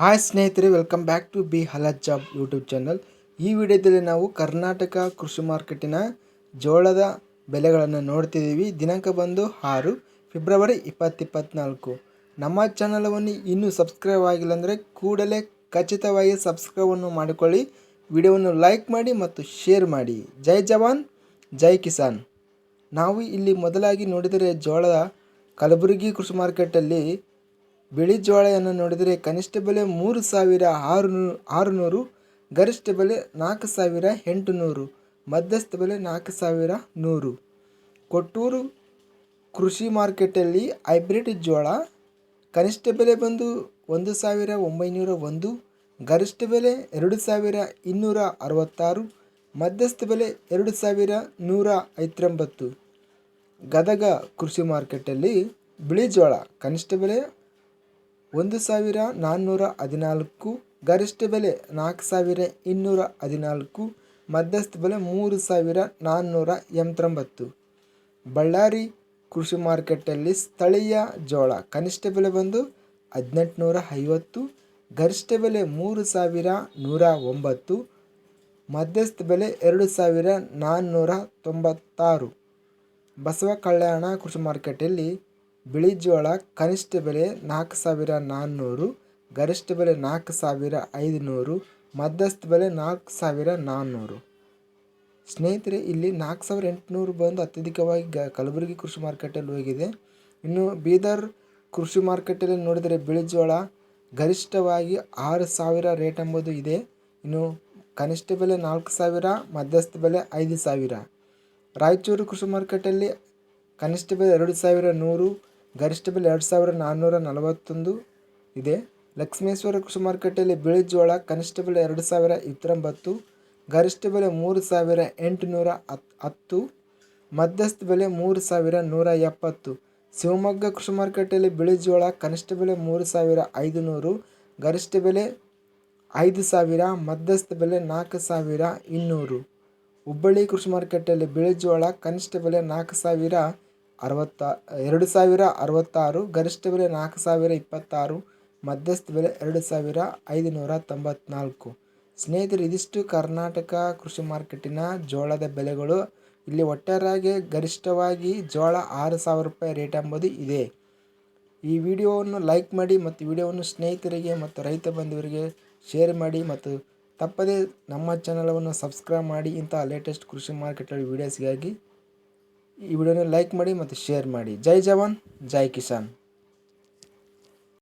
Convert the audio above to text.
Hi ಸ್ನೇಹಿತರೆ welcome back to B health job YouTube channel ಈ ವಿಡಿಯೋದಲ್ಲಿ ನಾವು ಕರ್ನಾಟಕ ಕೃಷಿ ಮಾರ್ಕೆಟಿನ ಜೋಳದ ಬೆಲೆಗಳನ್ನು ನೋಡ್ತಿದ್ದೀವಿ. ದಿನಾಂಕ ಬಂದು ಆರು ಫೆಬ್ರವರಿ ಇಪ್ಪತ್ತಿಪ್ಪತ್ನಾಲ್ಕು ನಮ್ಮ ಚಾನಲವನ್ನು ಇನ್ನೂ ಸಬ್ಸ್ಕ್ರೈಬ್ ಆಗಿಲ್ಲ ಅಂದರೆ ಕೂಡಲೇ ಖಚಿತವಾಗಿ ಸಬ್ಸ್ಕ್ರೈಬನ್ನು ಮಾಡಿಕೊಳ್ಳಿ. ವಿಡಿಯೋವನ್ನು ಲೈಕ್ ಮಾಡಿ ಮತ್ತು ಶೇರ್ ಮಾಡಿ. ಜೈ ಜವಾನ್, ಜೈ ಕಿಸಾನ್. ನಾವು ಇಲ್ಲಿ ಮೊದಲಾಗಿ ನೋಡಿದರೆ ಜೋಳದ ಕಲಬುರಗಿ ಕೃಷಿ ಮಾರ್ಕೆಟಲ್ಲಿ ಬಿಳಿ ಜೋಳವನ್ನು ನೋಡಿದರೆ ಕನಿಷ್ಠ ಬೆಲೆ ಮೂರು ಸಾವಿರ ಆರುನೂ ಆರುನೂರು, ಗರಿಷ್ಠ ಬೆಲೆ ನಾಲ್ಕು ಸಾವಿರ ಎಂಟುನೂರು ಮಧ್ಯಸ್ಥ ಬೆಲೆ ನಾಲ್ಕು ಸಾವಿರ ನೂರು. ಕೊಟ್ಟೂರು ಕೃಷಿ ಮಾರ್ಕೆಟಲ್ಲಿ ಹೈಬ್ರಿಡ್ ಜೋಳ ಕನಿಷ್ಠ ಬೆಲೆ ಬಂದು ಒಂದು ಸಾವಿರ ಒಂಬೈನೂರ ಒಂದು, ಗರಿಷ್ಠ ಬೆಲೆ ಎರಡು ಸಾವಿರ ಇನ್ನೂರ ಅರವತ್ತಾರು, ಮಧ್ಯಸ್ಥ ಬೆಲೆ ಎರಡು ಸಾವಿರ ನೂರ ಐವತ್ತೊಂಬತ್ತು. ಗದಗ ಕೃಷಿ ಮಾರ್ಕೆಟಲ್ಲಿ ಬಿಳಿ ಜೋಳ ಕನಿಷ್ಠ ಬೆಲೆ ಒಂದು ಸಾವಿರ ನಾನ್ನೂರ ಹದಿನಾಲ್ಕು, ಗರಿಷ್ಠ ಬೆಲೆ ನಾಲ್ಕು ಸಾವಿರ ಇನ್ನೂರ ಹದಿನಾಲ್ಕು, ಮಧ್ಯಸ್ಥ ಬೆಲೆ ಮೂರು ಸಾವಿರ ನಾನ್ನೂರ ಎಂಬತ್ತೊಂಬತ್ತು. ಬಳ್ಳಾರಿ ಕೃಷಿ ಮಾರ್ಕೆಟಲ್ಲಿ ಸ್ಥಳೀಯ ಜೋಳ ಕನಿಷ್ಠ ಬೆಲೆ ಬಂದು ಹದಿನೆಂಟುನೂರ ಐವತ್ತು, ಗರಿಷ್ಠ ಬೆಲೆ ಮೂರು ಸಾವಿರ ನೂರ ಒಂಬತ್ತು, ಮಧ್ಯಸ್ಥ ಬೆಲೆ ಎರಡು ಸಾವಿರ ನಾನ್ನೂರ ತೊಂಬತ್ತಾರು. ಬಸವ ಕಲ್ಯಾಣ ಕೃಷಿ ಮಾರ್ಕೆಟಲ್ಲಿ ಬಿಳಿ ಜೋಳ ಕನಿಷ್ಠ ಬೆಲೆ ನಾಲ್ಕು ಸಾವಿರ ನಾನ್ನೂರು, ಗರಿಷ್ಠ ಬೆಲೆ ನಾಲ್ಕು ಸಾವಿರ ಐದುನೂರು, ಮಧ್ಯಸ್ಥ ಬೆಲೆ ನಾಲ್ಕು ಸಾವಿರ ನಾನ್ನೂರು. ಸ್ನೇಹಿತರೆ, ಇಲ್ಲಿ ನಾಲ್ಕು ಸಾವಿರ ಎಂಟುನೂರು ಬಂದು ಅತ್ಯಧಿಕವಾಗಿ ಗ ಕಲಬುರಗಿ ಕೃಷಿ ಮಾರುಕಟ್ಟೆಯಲ್ಲಿ ಹೋಗಿದೆ. ಇನ್ನು ಬೀದರ್ ಕೃಷಿ ಮಾರುಕಟ್ಟೆಯಲ್ಲಿ ನೋಡಿದರೆ ಬಿಳಿ ಜೋಳ ಗರಿಷ್ಠವಾಗಿ ಆರು ಸಾವಿರ ರೇಟ್ ಎಂಬುದು ಇದೆ. ಇನ್ನು ಕನಿಷ್ಠ ಬೆಲೆ ನಾಲ್ಕು ಸಾವಿರ, ಮಧ್ಯಸ್ಥ ಬೆಲೆ ಐದು ಸಾವಿರ. ರಾಯಚೂರು ಕೃಷಿ ಮಾರುಕಟ್ಟೆಯಲ್ಲಿ ಕನಿಷ್ಠ ಬೆಲೆ ಎರಡು ಸಾವಿರ ನೂರು ಗರಿಷ್ಠ ಬೆಲೆ ಎರಡು ಸಾವಿರ ನಾನ್ನೂರ ನಲವತ್ತೊಂದು ಇದೆ. ಲಕ್ಷ್ಮೇಶ್ವರ ಕೃಷಿ ಮಾರುಕಟ್ಟೆಯಲ್ಲಿ ಬಿಳಿ ಜೋಳ ಕನಿಷ್ಠ ಬೆಲೆ ಎರಡು ಸಾವಿರ ಇಪ್ಪತ್ತೊಂಬತ್ತು, ಗರಿಷ್ಠ ಬೆಲೆ ಮೂರು ಸಾವಿರ ಎಂಟುನೂರ ಹತ್ ಹತ್ತು, ಮಧ್ಯಸ್ಥ ಬೆಲೆ ಮೂರು ಸಾವಿರ ನೂರ ಎಪ್ಪತ್ತು. ಶಿವಮೊಗ್ಗ ಕೃಷಿ ಮಾರುಕಟ್ಟೆಯಲ್ಲಿ ಬಿಳಿ ಜೋಳ ಕನಿಷ್ಠ ಬೆಲೆ ಮೂರು ಸಾವಿರ ಐದುನೂರು, ಗರಿಷ್ಠ ಬೆಲೆ ಐದು ಸಾವಿರ, ಮಧ್ಯಸ್ಥ ಬೆಲೆ ನಾಲ್ಕು ಸಾವಿರ ಇನ್ನೂರು. ಹುಬ್ಬಳ್ಳಿ ಕೃಷಿ ಮಾರುಕಟ್ಟೆಯಲ್ಲಿ ಬಿಳಿ ಜೋಳ ಕನಿಷ್ಠ ಬೆಲೆ ನಾಲ್ಕು ಸಾವಿರ ಅರವತ್ತ, ಎರಡು ಸಾವಿರ ಅರವತ್ತಾರು, ಗರಿಷ್ಠ ಬೆಲೆ ನಾಲ್ಕು ಸಾವಿರ ಇಪ್ಪತ್ತಾರು, ಮಧ್ಯಸ್ಥ ಬೆಲೆ ಎರಡು ಸಾವಿರ ಐದುನೂರ ತೊಂಬತ್ನಾಲ್ಕು. ಸ್ನೇಹಿತರೆ, ಇದಿಷ್ಟು ಕರ್ನಾಟಕ ಕೃಷಿ ಮಾರ್ಕೆಟಿನ ಜೋಳದ ಬೆಲೆಗಳು. ಇಲ್ಲಿ ಒಟ್ಟಾರೆಯಾಗಿ ಗರಿಷ್ಠವಾಗಿ ಜೋಳ ಆರು ಸಾವಿರ ರೂಪಾಯಿ ರೇಟ್ ಎಂಬುದು ಇದೆ. ಈ ವಿಡಿಯೋವನ್ನು ಲೈಕ್ ಮಾಡಿ ಮತ್ತು ವಿಡಿಯೋವನ್ನು ಸ್ನೇಹಿತರಿಗೆ ಮತ್ತು ರೈತ ಬಂಧುವರಿಗೆ ಶೇರ್ ಮಾಡಿ ಮತ್ತು ತಪ್ಪದೇ ನಮ್ಮ ಚಾನಲನ್ನು ಸಬ್ಸ್ಕ್ರೈಬ್ ಮಾಡಿ ಇಂಥ ಲೇಟೆಸ್ಟ್ ಕೃಷಿ ಮಾರ್ಕೆಟಲ್ಲಿ ವೀಡಿಯೋಸ್ಗಾಗಿ ಈ ವಿಡಿಯೋನ ಲೈಕ್ ಮಾಡಿ ಮತ್ತು ಶೇರ್ ಮಾಡಿ. ಜೈ ಜವಾನ್ ಜೈ ಕಿಸಾನ್.